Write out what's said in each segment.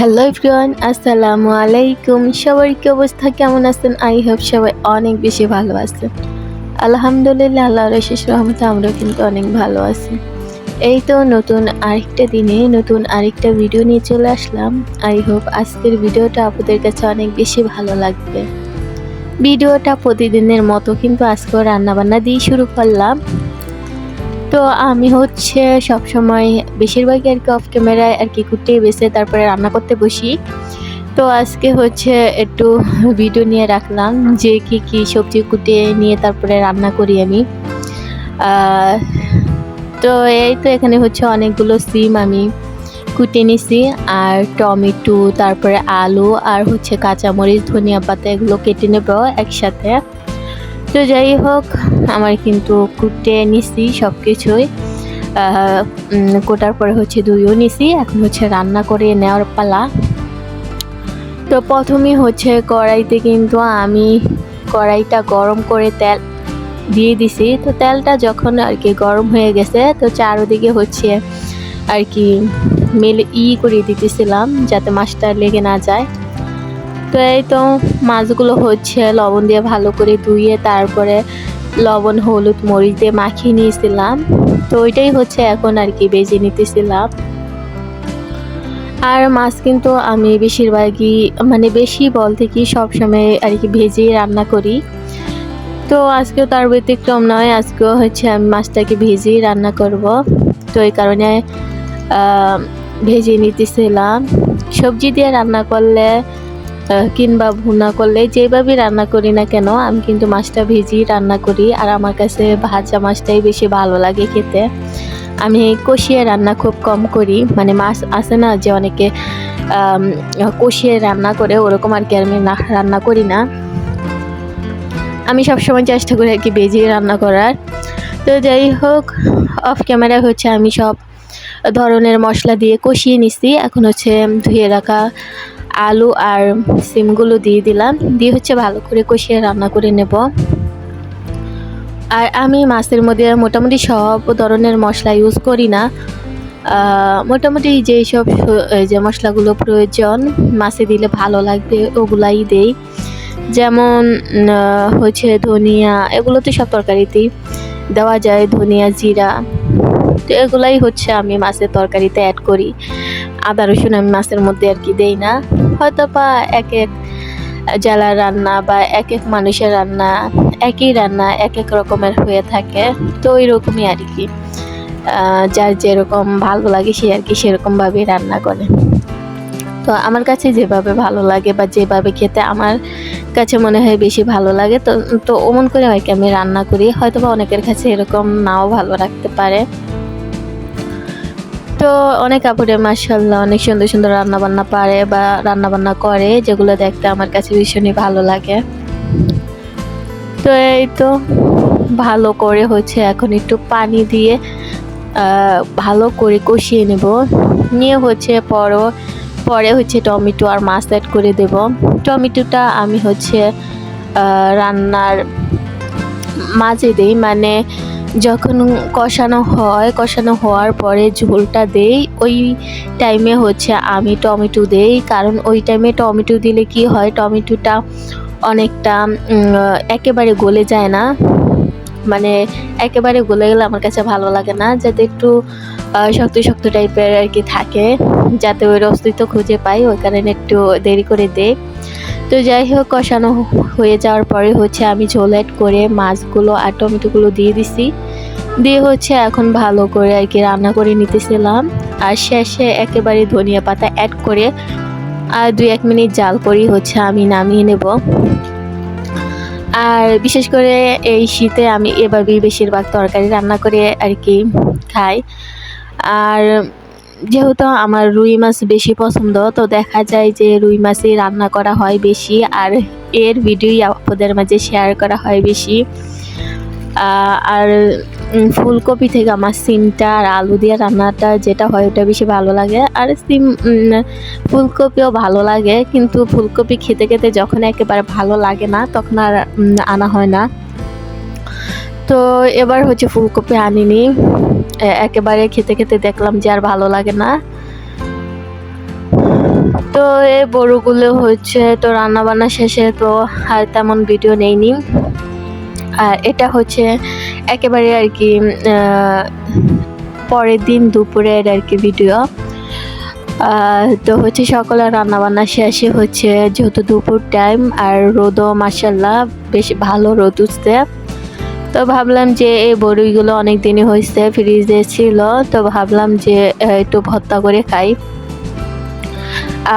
Hello everyone, আসসালামু আলাইকুম। সবার কি অবস্থা? কেমন আছেন? আই হোপ সবাই অনেক বেশি ভালো আছেন। আলহামদুলিল্লাহ আল্লাহ শেষ রহমতে আমরা কিন্তু অনেক ভালো আছি। এই তো নতুন আরেকটা দিনে নতুন আরেকটা ভিডিও নিয়ে চলে আসলাম। আই হোপ আজকের ভিডিওটা আপনাদের কাছে অনেক বেশি ভালো লাগবে। ভিডিওটা প্রতিদিনের মতো কিন্তু আজকেও রান্নাবান্না দিয়ে শুরু করলাম। তো আমি হচ্ছে সব সময় বেশিরভাগই আর কি অফ ক্যামেরায় আর কি কুটে বেছে তারপরে রান্না করতে বসি। তো আজকে হচ্ছে একটু ভিডিও নিয়ে রাখলাম যে কি কি সবজি কুটে নিয়ে তারপরে রান্না করি আমি। তো এই তো এখানে হচ্ছে অনেকগুলো সিম আমি কুটে নিছি। আর টমেটো, তারপরে আলু আর হচ্ছে কাঁচামরিচ, ধনিয়া পাতা এগুলো কেটে নেব একসাথে। তো যাই হোক, আমার কিন্তু কুটে নিছি সব কিছুই কোটার পরে হচ্ছে দুইও নিছি, এখন হচ্ছে রান্না করে নেওয়ার পালা। তো প্রথমে হচ্ছে কড়াইতে কিন্তু আমি কড়াইটা গরম করে তেল দিয়ে দিছি। তো তেলটা যখন আর কি গরম হয়ে গেছে, তো চারোদিকে হচ্ছে আর কি মেলে ই করে দিতেছিলাম, যাতে মাছটা লেগে না যায়। তো এই তো মাছগুলো হচ্ছে লবণ দিয়ে ভালো করে ধুয়ে তারপরে লবণ, হলুদ, মরিচ দিয়ে মাখিয়ে নিয়েছিলাম। তো ওইটাই হচ্ছে এখন আর কি বেজে নিতেছিলাম। আর মাছ কিন্তু আমি বেশিরভাগই মানে বেশি বলতে কি সবসময় আর কি ভেজেই রান্না করি। তো আজকেও তার ব্যতিক্রম নয়, আজকেও হচ্ছে আমি মাছটাকে ভেজেই রান্না করব। তো এই কারণে ভেজে নিতেছিলাম। সবজি দিয়ে রান্না করলে কিংবা ভুনা করলে যেভাবে রান্না করি না কেন, আমি কিন্তু মাছটা ভেজেই রান্না করি আর আমার কাছে ভাজা মাছটাই বেশি ভালো লাগে খেতে। আমি কষিয়ে রান্না খুব কম করি মানে মাছ আছে না যে অনেকে কষিয়ে রান্না করে ওরকম আর কি আমি রান্না করি না। আমি সবসময় চেষ্টা করি আর কি বেজিয়ে রান্না করার। তো যাই হোক অফ ক্যামেরা হচ্ছে আমি সব ধরনের মশলা দিয়ে কষিয়ে নিছি। এখন হচ্ছে ধুয়ে রাখা আলু আর সিমগুলো দিয়ে দিলাম। দিয়ে হচ্ছে ভালো করে কষিয়ে রান্না করে নেব। আর আমি মাছের মধ্যে মোটামুটি সব ধরনের মশলা ইউজ করি না। মোটামুটি যেই সব যে মশলাগুলো প্রয়োজন, মাছে দিলে ভালো লাগবে, ওগুলাই দেই। যেমন হচ্ছে ধনিয়া, এগুলো তো সব তরকারিতেই দেওয়া যায়, ধনিয়া, জিরা। তো এগুলাই হচ্ছে আমি মাছের তরকারিতে অ্যাড করি। আদা, রসুন আমি মাছের মধ্যে আর কি দেই না। হয়তো বা এক এক জেলার রান্না বা এক এক মানুষের রান্না একই রান্না এক এক রকমের হয়ে থাকে, তো ওই রকমই আর কি। যার যেরকম ভালো লাগে সে আর কি সেরকমভাবেই রান্না করে। তো আমার কাছে যেভাবে ভালো লাগে বা যেভাবে খেতে আমার কাছে মনে হয় বেশি ভালো লাগে, তো তো ওমন করে হয় কি আমি রান্না করি। হয়তো বা অনেকের কাছে এরকম নাও ভালো রাখতে পারে। তো অনেক কাপড়ে মাসাল্লাহ অনেক সুন্দর সুন্দর রান্না বান্না পারে বা রান্না বান্না করে, যেগুলো দেখতে আমার কাছে ভীষণই ভালো লাগে। তো এই তো ভালো করে হচ্ছে এখন একটু পানি দিয়ে ভালো করে কষিয়ে নেব। নিয়ে হচ্ছে পর, পরে হচ্ছে টমেটো আর মাছ অ্যাড করে দেব। টমেটোটা আমি হচ্ছে রান্নার মাঝে দিই মানে যখন কষানো হয়, কষানো হওয়ার পরে ঝোলটা দেই। ওই টাইমে হচ্ছে আমি টমেটো দেই, কারণ ওই টাইমে টমেটো দিলে কি হয়, টমেটোটা অনেকটা একেবারে গলে যায় না। মানে একেবারে গলে গেলে আমার কাছে ভালো লাগে না, যাতে একটু শক্ত শক্ত টাইপের আর কি থাকে, যাতে ওই অস্তিত্ব খুঁজে পাই, ওই কারণে একটু দেরি করে দেই। তো যাই হোক, কষানো হয়ে যাওয়ার পরে হচ্ছে আমি ঝোল অ্যাড করে মাছগুলো আর টমেটোগুলো দিয়ে দিছি। দিয়ে হচ্ছে এখন ভালো করে আর কি রান্না করে নিতেছিলাম। আর শেষে একেবারে ধনিয়া পাতা অ্যাড করে আর দুই এক মিনিট জাল করেই হচ্ছে আমি নামিয়ে নেব। আর বিশেষ করে এই শীতে আমি এভাবেই বেশিরভাগ তরকারি রান্না করে আর কি খাই। আর যেহেতু আমার রুই মাছ বেশি পছন্দ, তো দেখা যায় যে রুই মাছই রান্না করা হয় বেশি আর এর ভিডিওই আপনাদের মাঝে শেয়ার করা হয় বেশি। আর ফুলকপি থেকে আমার সিমটা আর আলু দিয়ে রান্নাটা যেটা হয় ওটা বেশি ভালো লাগে। আর সিম ফুলকপিও ভালো লাগে, কিন্তু ফুলকপি খেতে খেতে যখন একেবারে ভালো লাগে না, তখন আর আনা হয় না। তো এবার হচ্ছে ফুলকপি আনিনি। একেবারে খেতে খেতে দেখলাম যে আর ভালো লাগে না। তো এই বড়গুলো হচ্ছে তো রান্না বান্না শেষে তো আর তেমন ভিডিও নেইনি। আর এটা হচ্ছে একেবারে আর কি পরের দিন দুপুরের আর কি ভিডিও তো হচ্ছে সকালে রান্না বান্না শেষে হচ্ছে যেহেতু দুপুর টাইম আর রোদও মাসাল্লাহ বেশ ভালো রোদ উঠছে। তো ভাবলাম যে এই বড়িগুলো অনেক দিনই হয়েছে ফ্রিজে ছিল, তো ভাবলাম যে একটু ভর্তা করে খাই।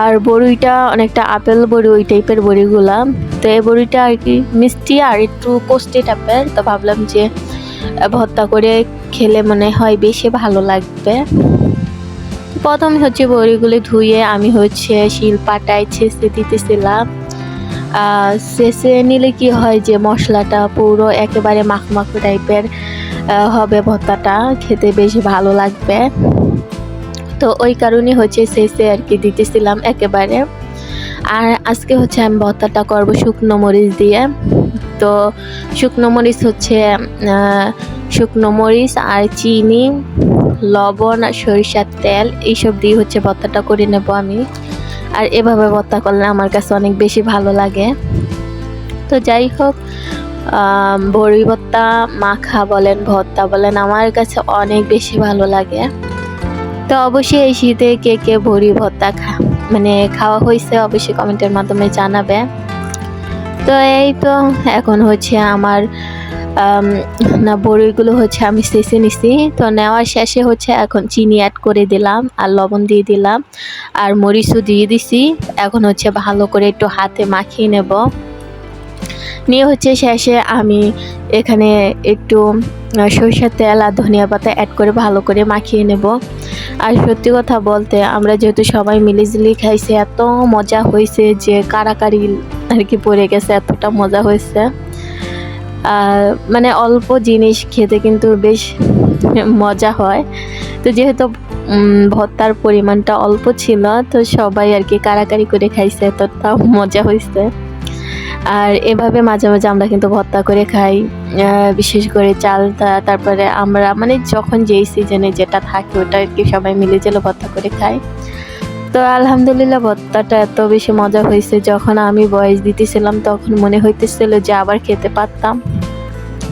আর বড়িটা অনেকটা আপেল বড়ি, ওই টাইপের বড়িগুলা। তো এই বড়িটা আর কি মিষ্টি আর একটু কষ্টি টাইপের তো ভাবলাম যে ভর্তা করে খেলে মনে হয় বেশি ভালো লাগবে। প্রথম হচ্ছে বড়িগুলি ধুয়ে আমি হচ্ছে শিল পাটায় ছেঁচে দিতেছিলাম। ছেঁচে নিলে কি হয় যে মশলাটা পুরো একেবারে মাখমাখো টাইপের হবে ভর্তাটা, খেতে বেশ ভালো লাগবে। তো ওই কারণে হচ্ছে শেষে আর কি দিতেছিলাম একেবারে। আর আজকে হচ্ছে আমি ভর্তাটা করব শুকনো মরিচ দিয়ে। তো শুকনো মরিচ হচ্ছে শুকনো মরিচ আর চিনি, লবণ আর সরিষার তেল, এইসব দিয়ে হচ্ছে ভর্তাটা করে নেব আমি। আর এভাবে ভর্তা করলে আমার কাছে অনেক বেশি ভালো লাগে। তো যাই হোক বড়ি ভর্তা মাখা বলেন ভর্তা বলেন আমার কাছে অনেক বেশি ভালো লাগে। তো অবশ্যই এই শীতে কে কে বড়ি ভর্তা খা মানে খাওয়া হয়েছে অবশ্যই কমেন্টের মাধ্যমে জানাবে। তো এই তো এখন হচ্ছে আমার আম, না বড়িগুলো হচ্ছে আমি শেষে নিছি। তো নেওয়ার শেষে হচ্ছে এখন চিনি অ্যাড করে দিলাম আর লবণ দিয়ে দিলাম আর মরিচও দিয়ে দিছি। এখন হচ্ছে ভালো করে একটু হাতে মাখিয়ে নেব। নিয়ে হচ্ছে শেষে আমি এখানে একটু সরিষার তেল আর ধনিয়া পাতা অ্যাড করে ভালো করে মাখিয়ে নেব। আর সত্যি কথা বলতে আমরা যেহেতু সবাই মিলিজুলি খাইছি, এত মজা হয়েছে যে কারাকারি আর কি পড়ে গেছে, এতটা মজা হয়েছে। মানে অল্প জিনিস খেতে কিন্তু বেশ মজা হয়। তো যেহেতু ভর্তার পরিমাণটা অল্প ছিল, তো সবাই আর কি কারাকারি করে খাইছে তো তাও মজা হয়েছে আর এভাবে মাঝে মাঝে আমরা কিন্তু ভর্তা করে খাই বিশেষ করে চাল তা- তারপরে আমরা মানে যখন যেই সিজনে যেটা থাকে, ওটা আর কি সবাই মিলে জেলে ভর্তা করে খাই তো আলহামদুলিল্লাহ ভর্তাটা এত বেশি মজা হয়েছে। যখন আমি বয়স দিতেছিলাম, তখন মনে হইতেছিল যে আবার খেতে পারতাম।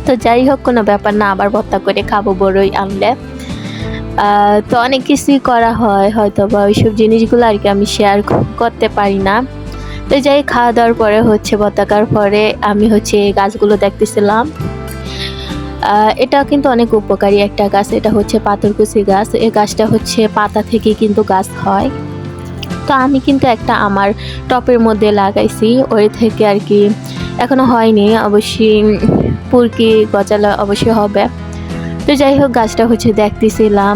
তো যাই হোক, কোনো ব্যাপার না, আবার ভর্তা করে খাব বড়ই আনলে। তো অনেক কিছুই করা হয় হয়তো বা ওইসব জিনিসগুলো আর কি আমি শেয়ার করতে পারি না। তো যাই খাওয়া দাওয়ার পরে হচ্ছে পতাকার পরে আমি হচ্ছে এই গাছগুলো দেখতেছিলাম। এটা কিন্তু অনেক উপকারী একটা গাছ, এটা হচ্ছে পাথরকুচি গাছ। এই গাছটা হচ্ছে পাতা থেকে কিন্তু গাছ হয়। তো আমি কিন্তু একটা আমার টপের মধ্যে লাগাইছি, ওই থেকে আর কি। এখনও হয়নি, অবশ্যই পুরকি গজালা অবশ্যই হবে। তো যাই হোক, গাছটা হচ্ছে দেখতেছিলাম।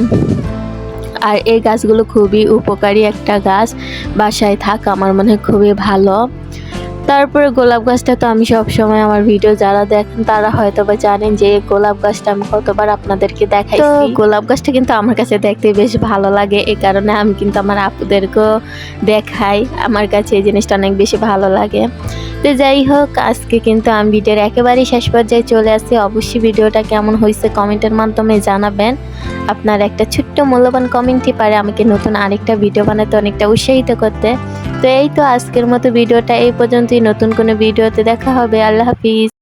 আর এই গাছগুলো খুবই উপকারী একটা গাছ, বাসায় থাকা আমার মনে হয় খুবই ভালো। তারপরে গোলাপ গাছটা তো আমি সব সময় আমার ভিডিও যারা দেখেন তারা হয়তো বা জানেন যে গোলাপ গাছটা আমি কতবার আপনাদেরকে দেখাই তো গোলাপ গাছটা কিন্তু আমার কাছে দেখতে বেশ ভালো লাগে এই কারণে আমি কিন্তু আমার আপুদেরকেও দেখাই, আমার কাছে এই জিনিসটা অনেক বেশি ভালো লাগে। তো যাই হোক, আজকে কিন্তু আমি ভিডিওর একেবারেই শেষ পর্যায়ে চলে আসি অবশ্যই ভিডিওটা কেমন হয়েছে কমেন্টের মাধ্যমে জানাবেন। আপনার একটা ছোট্ট মূল্যবান কমেন্টই পারে আমাকে নতুন আরেকটা ভিডিও বানাতে অনেকটা উৎসাহিত করতে। তো এই তো আজকের মতো ভিডিওটা এই পর্যন্তই। নতুন কোনো ভিডিওতে দেখা হবে। আল্লাহ হাফিজ।